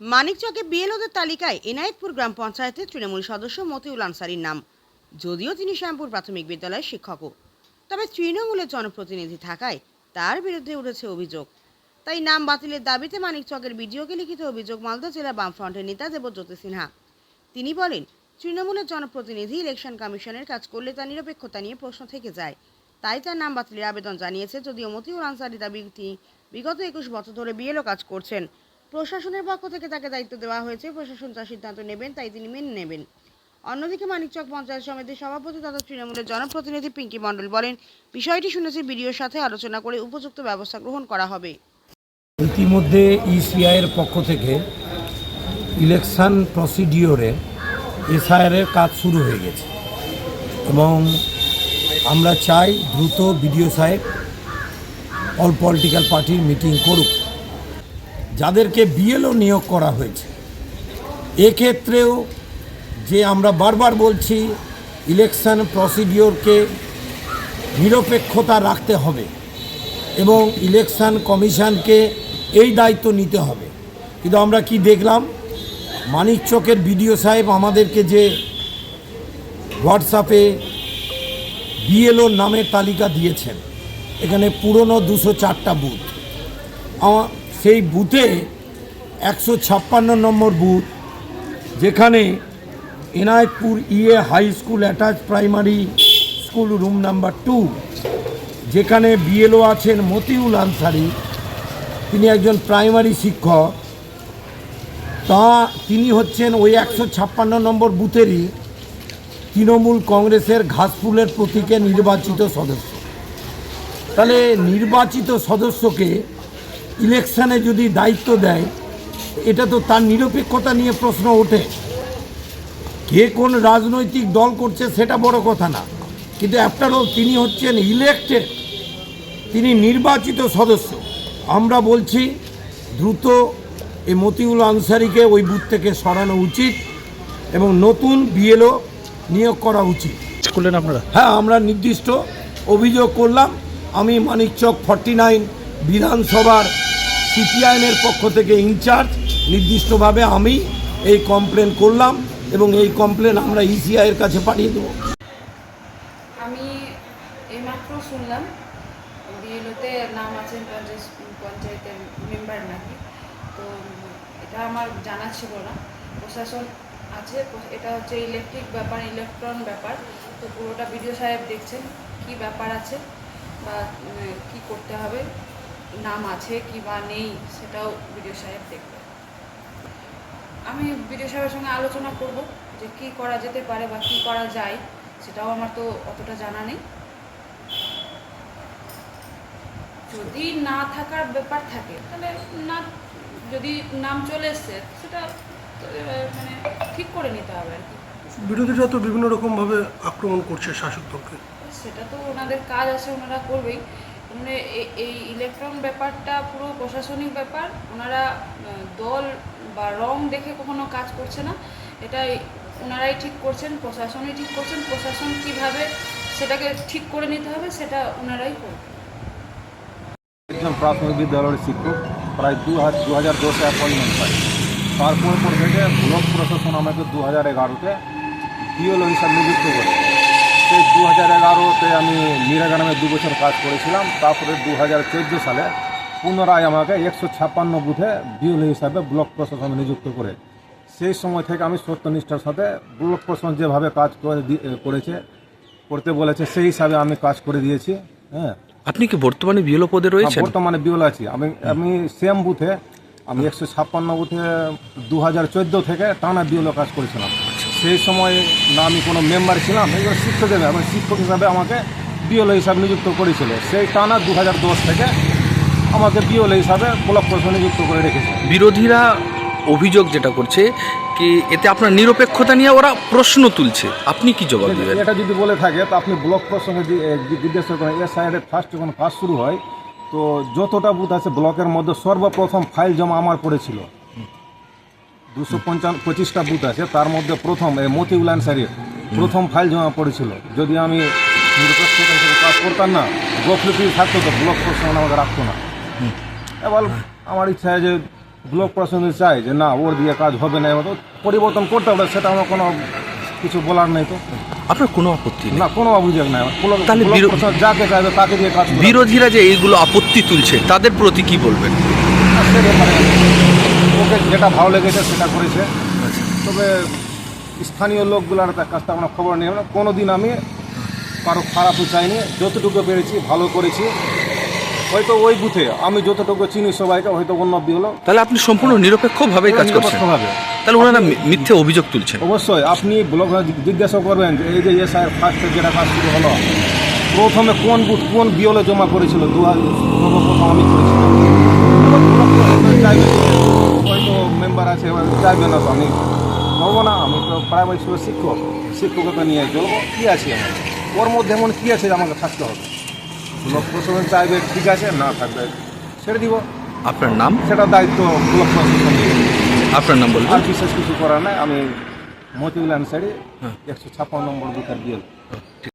মানিকচকে বিএলওদের তালিকায় এনায়েতপুর গ্রাম পঞ্চায়েতের তৃণমূল সদস্য মতিউল আনসারির নাম, যদিও তিনি শ্যামপুর প্রাথমিক বিদ্যালয়ের শিক্ষকও। তবে তৃণমূলের জনপ্রতিনিধি থাকায় তার বিরুদ্ধে উঠেছে অভিযোগ। তাই নাম বাতিলের দাবিতে মানিকচকের বিডিওকে লিখিত অভিযোগ মালদা জেলা বামফ্রন্টের নেতা দেবজ্যোতি সিনহা। তিনি বলেন, তৃণমূলের জনপ্রতিনিধি ইলেকশন কমিশনের কাজ করলে তা নিরপেক্ষতা নিয়ে প্রশ্ন থেকে যায়। তাই তার নাম বাতিলের আবেদন জানিয়েছে, যদিও মতিউল আনসারি দাবি, তিনি বিগত একুশ বছর ধরে বিএলও কাজ করছেন। প্রশাসনের পক্ষ থেকে তাকে দায়িত্ব দেওয়া হয়েছে। প্রশাসন যা সিদ্ধান্ত নেবেন, তাই তিনি মেনে নেবেন। অন্যদিকে মানিকচক পঞ্চায়েত সমিতির সভাপতি তথা তৃণমূলের জনপ্রতিনিধি পিঙ্কি মণ্ডল বলেন, বিষয়টি শুনেছি বিডিওর সাথে আলোচনা করে উপযুক্ত ব্যবস্থা গ্রহণ করা হবে। ইতিমধ্যে ইসিআইয়ের পক্ষ থেকে ইলেকশন প্রসিডিওরে এসআইআরের কাজ শুরু হয়ে গেছে। এবং আমরা চাই দ্রুত বিডিও সাহেব অল পলিটিক্যাল পার্টির মিটিং করুক। যাদেরকে বিএলও নিয়োগ করা হয়েছে। এক্ষেত্রেও যে আমরা বারবার বলছি ইলেকশন প্রসিডিওরকে নিরপেক্ষতা রাখতে হবে এবং ইলেকশন কমিশনকে এই দায়িত্ব নিতে হবে। কিন্তু আমরা কি দেখলাম? মানিকচকের বিডিও সাহেব আমাদেরকে যে হোয়াটসঅ্যাপে বিএলও নামের তালিকা দিয়েছেন। এখানে পুরনো দুশো চারটা বুথ। সেই বুথে একশো ছাপ্পান্ন নম্বর বুথ, যেখানে Enayatpur E A high school attach primary school room number two, যেখানে বিএলও আছেন মতিউল আনসারি, তিনি একজন প্রাইমারি শিক্ষক। তা তিনি হচ্ছেন ওই একশো ছাপ্পান্ন নম্বর বুথেরই তৃণমূল কংগ্রেসের ঘাসফুলের প্রতীকে নির্বাচিত সদস্য। তাহলে নির্বাচিত সদস্যকে ইলেকশনে যদি দায়িত্ব দেয় এটা তো তার নিরপেক্ষতা নিয়ে প্রশ্ন ওঠে। কে কোন রাজনৈতিক দল করছে সেটা বড় কথা না। কিন্তু আফটার অল তিনি হচ্ছেন ইলেকটেড তিনি নির্বাচিত সদস্য। আমরা বলছি দ্রুত এই মতিউল আনসারিকে ওই বুথ থেকে সরানো উচিত এবং নতুন বিএলও নিয়োগ করা উচিত। করলেন আপনারা? হ্যাঁ আমরা নির্দিষ্ট অভিযোগ করলাম। আমি মানিকচক ফর্টি নাইন বিধানসভার সিপিআইএমের পক্ষ থেকে ইনচার্জ, নির্দিষ্টভাবে আমি এই কমপ্লেন করলাম এবং এই কমপ্লেন আমরা ইসিআইয়ের কাছে পাঠিয়ে দেবো। আমি এইমাত্র শুনলাম বিএলওতে নাম আছে পঞ্চায়েত, পঞ্চায়েতের মেম্বার নাকি, তো এটা আমার জানা ছিল না। প্রশাসন আছে, এটা হচ্ছে ইলেকট্রিক ব্যাপার, ইলেকট্রন ব্যাপার, তো পুরোটা বিডিও সাহেব দেখছেন কি ব্যাপার আছে বা কি করতে হবে। নাম আছে কি বা নেই সেটাও বিডিও সাহেব দেখবে। আমি বিডিও সাহেবের সঙ্গে আলোচনা করব যে কি করা যেতে পারে বা কি করা যায় সেটাও আমার তো অতটা জানা নেই। যদি না থাকার ব্যাপার থাকে তাহলে না যদি নাম চলে এসছে সেটা মানে ঠিক করে নিতে হবে আর কি। বিরোধীরা তো বিভিন্ন রকমভাবে আক্রমণ করছে শাসক দলকে সেটা তো ওনাদের কাজ আছে ওনারা করবেই। মানে এই ইলেকট্রন ব্যাপারটা পুরো প্রশাসনিক ব্যাপার। ওনারা দল বা রং দেখে কখনো কাজ করছে না। এটাই ওনারাই ঠিক করছেন, প্রশাসনই ঠিক করছেন। প্রশাসন কীভাবে সেটাকে ঠিক করে নিতে হবে সেটা ওনারাই করবে একজন প্রাথমিক বিদ্যালয়ের শিক্ষক, প্রায় দু হাজার দু হাজার দশে অ্যাপয়েন্টমেন্ট পাই তারপর পর থেকে ব্লক প্রশাসন আমাকে দু হাজার এগারোতে পিওলো হিসাব নিযুক্ত করে সেই দু হাজার এগারোতে আমি মিরাগ্রামে দু বছর কাজ করেছিলাম তারপরে দু হাজার চোদ্দ সালে পুনরায় আমাকে একশো ছাপ্পান্ন বুথে বিওলো হিসাবে ব্লক প্রশাসন নিযুক্ত করে। সেই সময় থেকে আমি সত্যনিষ্ঠার সাথে ব্লক প্রশাসন যেভাবে কাজ করে করেছে করতে বলেছে সেই হিসাবে আমি কাজ করে দিয়েছি হ্যাঁ। আপনি কি বর্তমানে বিএলও পদে রয়েছেন? হ্যাঁ, বর্তমানে বিওল আছি। আমি আমি সেম বুথে আমি একশো ছাপ্পান্ন বুথে দু হাজার চোদ্দ থেকে টানা বিওলো কাজ করেছিলাম। সেই সময় না আমি কোনো মেম্বার ছিলাম এবার শিক্ষক হিসাবে আমি শিক্ষক হিসাবে আমাকে বিওলো হিসাবে নিযুক্ত করেছিল। সেই টানা দু হাজার দশ থেকে আমাকে বিওলো হিসাবে ব্লক প্রশাসন নিযুক্ত করে রেখেছে। বিরোধীরা অভিযোগ যেটা করছে কি এতে আপনার নিরপেক্ষতা নিয়ে ওরা প্রশ্ন তুলছে। আপনি কি জবাব দেবেন? এটা যদি বলে থাকে তো আপনি ব্লক প্রসঙ্গে জিজ্ঞেস করেন এর সাইডে ফার্স্ট যখন কাজ শুরু হয় তো যতটা বুথ আছে ব্লকের মধ্যে সর্বপ্রথম ফাইল জমা আমার পড়েছিল। দুশো পঞ্চান্ন পঁচিশটা বুথ আছে, তার মধ্যে প্রথম, এই মতিউল আনসারির প্রথম ফাইল জমা পড়েছিল। যদি আমি কাজ করতাম না গফলিপি থাকতো তো ব্লক প্রশাসন আমাকে রাখতো না। এবার আমার ইচ্ছা যে ব্লক প্রশাসন চায় যে না, ওর দিয়ে কাজ হবে না পরিবর্তন করতে হবে, সেটা আমার কোনো কিছু বলার নেই তো। আপনার কোনো আপত্তি নেই? না কোনো অভিযোগ নাই। তাহলে যাকে চাইবে তাকে দিয়ে কাজ বিরোধীরা যে এইগুলো আপত্তি তুলছে তাদের প্রতি কি বলবেন? সে ব্যাপারে ওকে যেটা ভালো লেগেছে সেটা করেছে। তবে স্থানীয় লোকগুলার তার কাছ থেকে আমরা খবর নিয়ে কোনো দিন আমি কারও খারাপও চাইনি। যতটুকু পেরেছি ভালো করেছি। হয়তো ওই বুথে আমি যতটুকু চিনি সবাইকে হয়তো উন্নতি হলো। তাহলে আপনি সম্পূর্ণ নিরপেক্ষভাবে কাজ করছেন। নিরপেক্ষভাবে। তাহলে ওনারা মিথ্যে অভিযোগ তুলছেন। অবশ্যই আপনি ব্লক জিজ্ঞাসা করবেন যে এই যে এস আই ফার্স্টে যেটা কাজ শুরু হলো প্রথমে কোন বুথ কোন বিওলে জমা করেছিল? দু হাজার আমি করেছিলাম হয়তো মেম্বার আছে চাইবে না তো আমি হব না আমি তো প্রাইমারি স্কুলের শিক্ষক। শিক্ষকতা নিয়ে চলবো কী আছে আমার ওর মধ্যে এমন কী আছে যে আমাকে থাকতে হবে? ব্লক প্রশাসন চাইবে ঠিক আছে না থাকবে ছেড়ে দিব। আপনার নাম? সেটা দায়িত্ব ব্লক প্রশাসন। আপনার নাম বলবেন আর বিশেষ কিছু করার নাই আমি মতিউল আনসারি একশো ছাপ্পান্ন নম্বর বুথের বিএল